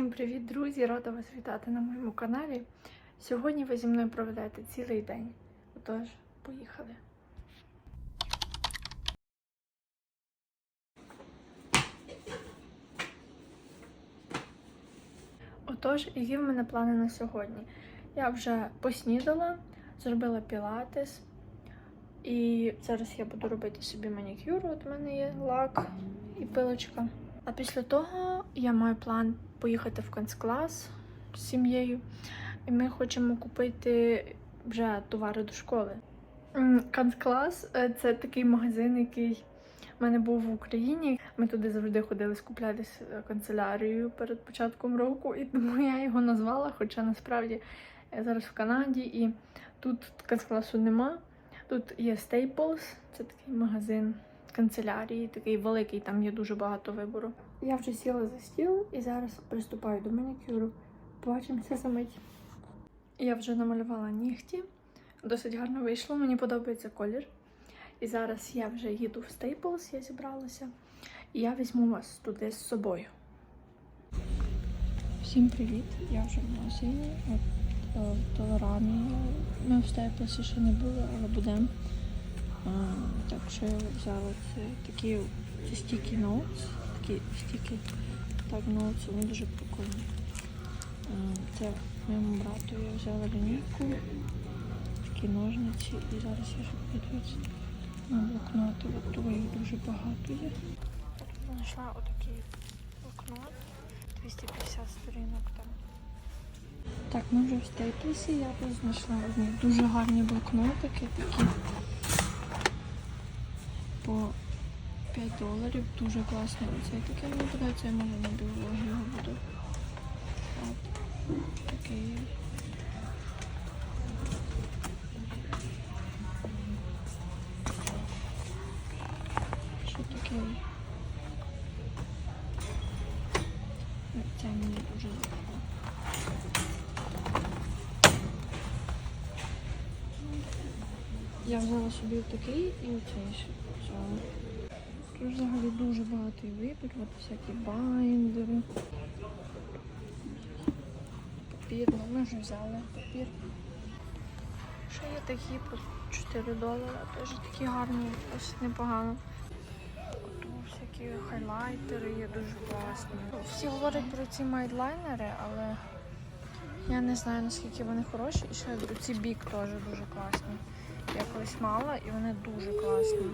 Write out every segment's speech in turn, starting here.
Всім привіт, друзі! Рада вас вітати на моєму каналі. Сьогодні ви зі мною проведете цілий день. Отож, поїхали. Отож, які в мене плани на сьогодні? Я вже поснідала, зробила пілатес. І зараз я буду робити собі манікюр. От в мене є лак і пилочка. А після того я маю план поїхати в канцклас з сім'єю. І ми хочемо купити вже товари до школи. Канцклас е, це такий магазин, який в мене був в Україні. Ми туди завжди ходили скуплятися канцелярією перед початком року, і тому я його назвала. Хоча насправді я зараз в Канаді і тут канцкласу нема. Тут є Staples, це такий магазин канцелярії, такий великий, там є дуже багато вибору. Я вже сіла за стіл і зараз приступаю до манікюру. Побачимося за мить. Я вже намалювала нігті. Досить гарно вийшло, мені подобається колір. І зараз я вже їду в Staples, я зібралася. І я візьму вас туди з собою. Всім привіт! Я вже в магазині. От е, в Толорамі. Ми в Staples ще не були, але будемо. Так що я взяла це такі це стікі notes, такі стіки так notes, вони дуже прикольні. Це моєму брату я взяла лінійку, такі ножниці і зараз я ще на блокноти, от того їх дуже багато є. Знайшла отакий блокнот, 250 сторінок там. Так, ми вже в Стейплсі, я тут знайшла одні дуже гарні блокнотики, такі по 5 доларів, дуже класний. Оцей такий мені подобається, я може на біологію буду. От, такий. Що такий? Це мені дуже. Я взяла собі такий і оцей ще дуже багатий вибір, от всякі байндери. Папір, ну ми вже взяли папір. Ще є такі по 4 долара, теж такі гарні, досить непогано. Тут всякі хайлайтери є дуже класні. Всі говорять про ці майдлайнери, але я не знаю наскільки вони хороші. І ще ці бік теж дуже класні. Я колись мала і вони дуже класні.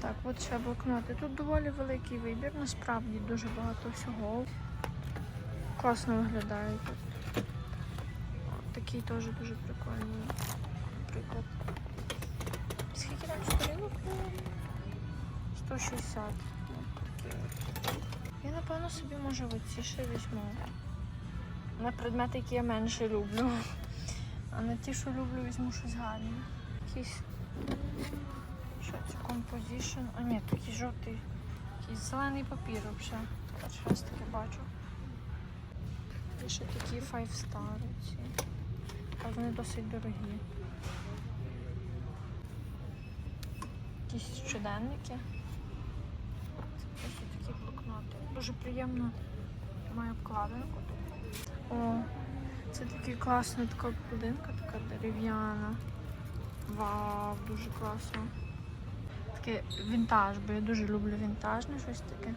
Так, от ще блокноти. Тут доволі великий вибір, насправді дуже багато всього. Класно виглядає тут. Такий теж дуже прикольний. Наприклад. Скільки там сторінок? 160. От такі от. Я напевно собі може оці ще візьму. На предмети, які я менше люблю. А на ті, що люблю, візьму щось гарне. Якийсь. Що це? Composition. А ні, такий жовтий. Якийсь зелений папір взагалі. Перший раз таке бачу. І ще такі Five Star. Ці. А вони досить дорогі. Якісь щоденники. Це просто такі блокноти. Дуже приємно має обкладинку. О, це такий класна така будинка, така дерев'яна. Вау, дуже класно. Таке вінтаж, бо я дуже люблю вінтажне щось таке.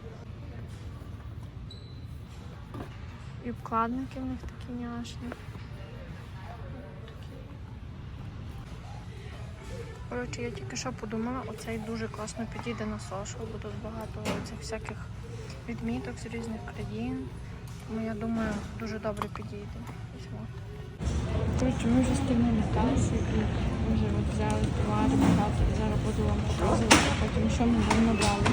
І обкладники в них такі няшні. Коротше, я тільки що подумала, оцей дуже класно підійде на social, бо тут багато цих всяких відміток з різних країн. Тому я думаю, дуже добре підійде. Коротше, ми вже стоїмо на касі вже от взяли. І зараз буду вам показувати потім, що ми там набрали.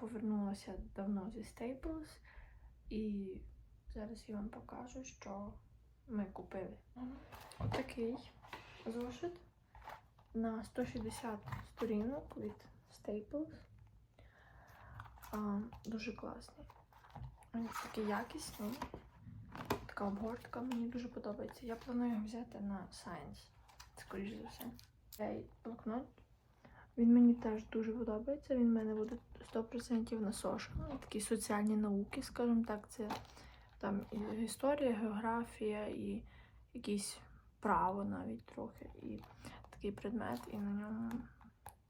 Повернулася давно зі Staples і зараз я вам покажу, що ми купили. Отакий зошит. на 160 сторінок від Staples. А, дуже класний. Він такий якісний. Така обгортка мені дуже подобається. Я планую його взяти на Science, скоріш за все. Цей блокнот. Він мені теж дуже подобається. Він в мене буде 100% на сош. Ну, Такі соціальні науки, скажімо так, це там і історія, географія, і якісь право навіть трохи. І такий предмет, і на ньому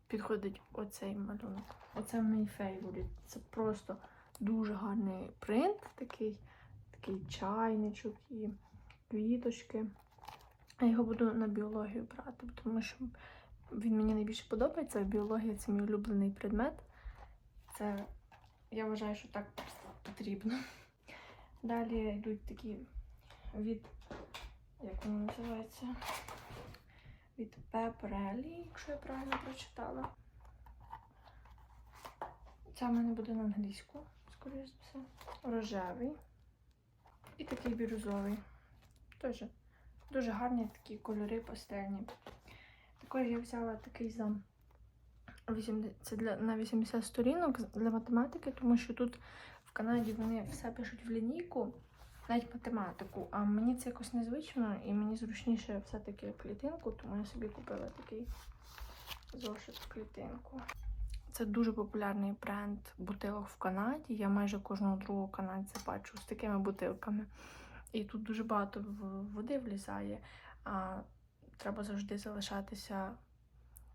підходить оцей малюнок. Оце мій фейворит. Це просто дуже гарний принт, такий, такий чайничок і квіточки. Я його буду на біологію брати, тому що він мені найбільше подобається. Біологія це мій улюблений предмет. Це я вважаю, що так потрібно. Далі йдуть такі від, як воно називається? Від Пепрелі, якщо я правильно прочитала. Це в мене буде на англійську, скоріш за все. Рожевий. І такий бірюзовий. Теж дуже гарні такі кольори пастельні. Також я взяла такий за 80, це для, на 80 сторінок для математики, тому що тут в Канаді вони все пишуть в лінійку, навіть математику. А мені це якось незвично і мені зручніше все-таки клітинку, тому я собі купила такий зошит в клітинку. Це дуже популярний бренд бутилок в Канаді. Я майже кожного другого канадця бачу з такими бутилками. І тут дуже багато води влізає, а треба завжди залишатися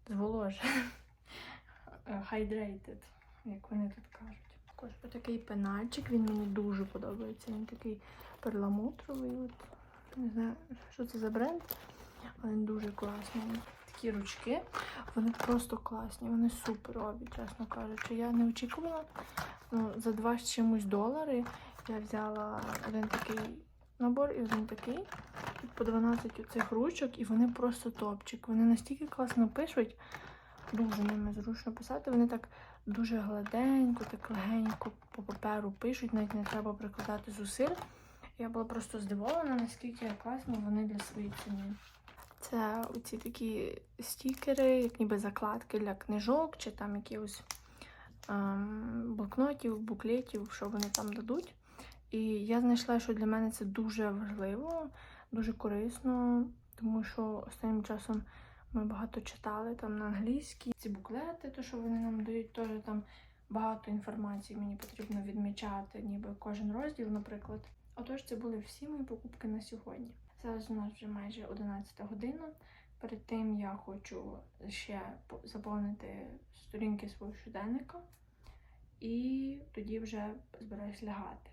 зволоженим. Hydrated, як вони тут кажуть. Також такий пенальчик, він мені дуже подобається. Він такий перламутровий. От. Не знаю, що це за бренд, але він дуже класний. Такі ручки, вони просто класні, вони суперові, чесно кажучи. Я не очікувала. Ну, за два з чимось долари я взяла один такий набор і один такий. Тут по 12 цих ручок, і вони просто топчик. Вони настільки класно пишуть, дуже ними зручно писати. Вони так дуже гладенько, так легенько по паперу пишуть, навіть не треба прикладати зусиль. Я була просто здивована, наскільки класно вони для своєї ціни. Це оці такі стікери, як ніби закладки для книжок чи там якихось ем, блокнотів, буклетів, що вони там дадуть. І я знайшла, що для мене це дуже важливо, дуже корисно, тому що останнім часом ми багато читали там на англійській. Ці буклети, то що вони нам дають, теж там багато інформації мені потрібно відмічати, ніби кожен розділ, наприклад. Отож, це були всі мої покупки на сьогодні. Зараз у нас вже майже 11 година. Перед тим я хочу ще заповнити сторінки свого щоденника, і тоді вже збираюсь лягати.